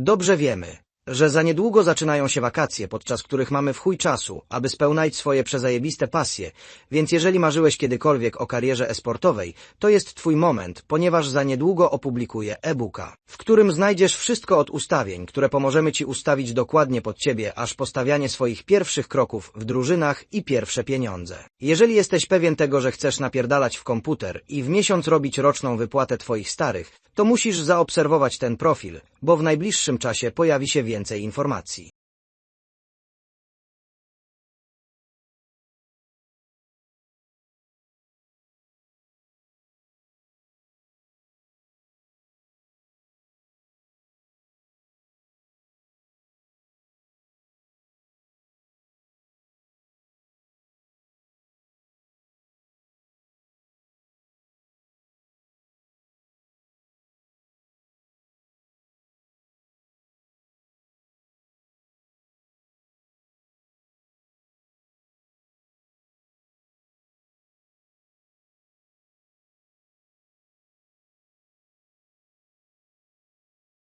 Dobrze wiemy, że za niedługo zaczynają się wakacje, podczas których mamy w chuj czasu, aby spełniać swoje przezajebiste pasje, więc jeżeli marzyłeś kiedykolwiek o karierze esportowej, to jest twój moment, ponieważ za niedługo opublikuję e-booka, w którym znajdziesz wszystko od ustawień, które pomożemy ci ustawić dokładnie pod ciebie, aż postawianie swoich pierwszych kroków w drużynach i pierwsze pieniądze. Jeżeli jesteś pewien tego, że chcesz napierdalać w komputer i w miesiąc robić roczną wypłatę twoich starych, to musisz zaobserwować ten profil, bo w najbliższym czasie pojawi się więcej informacji.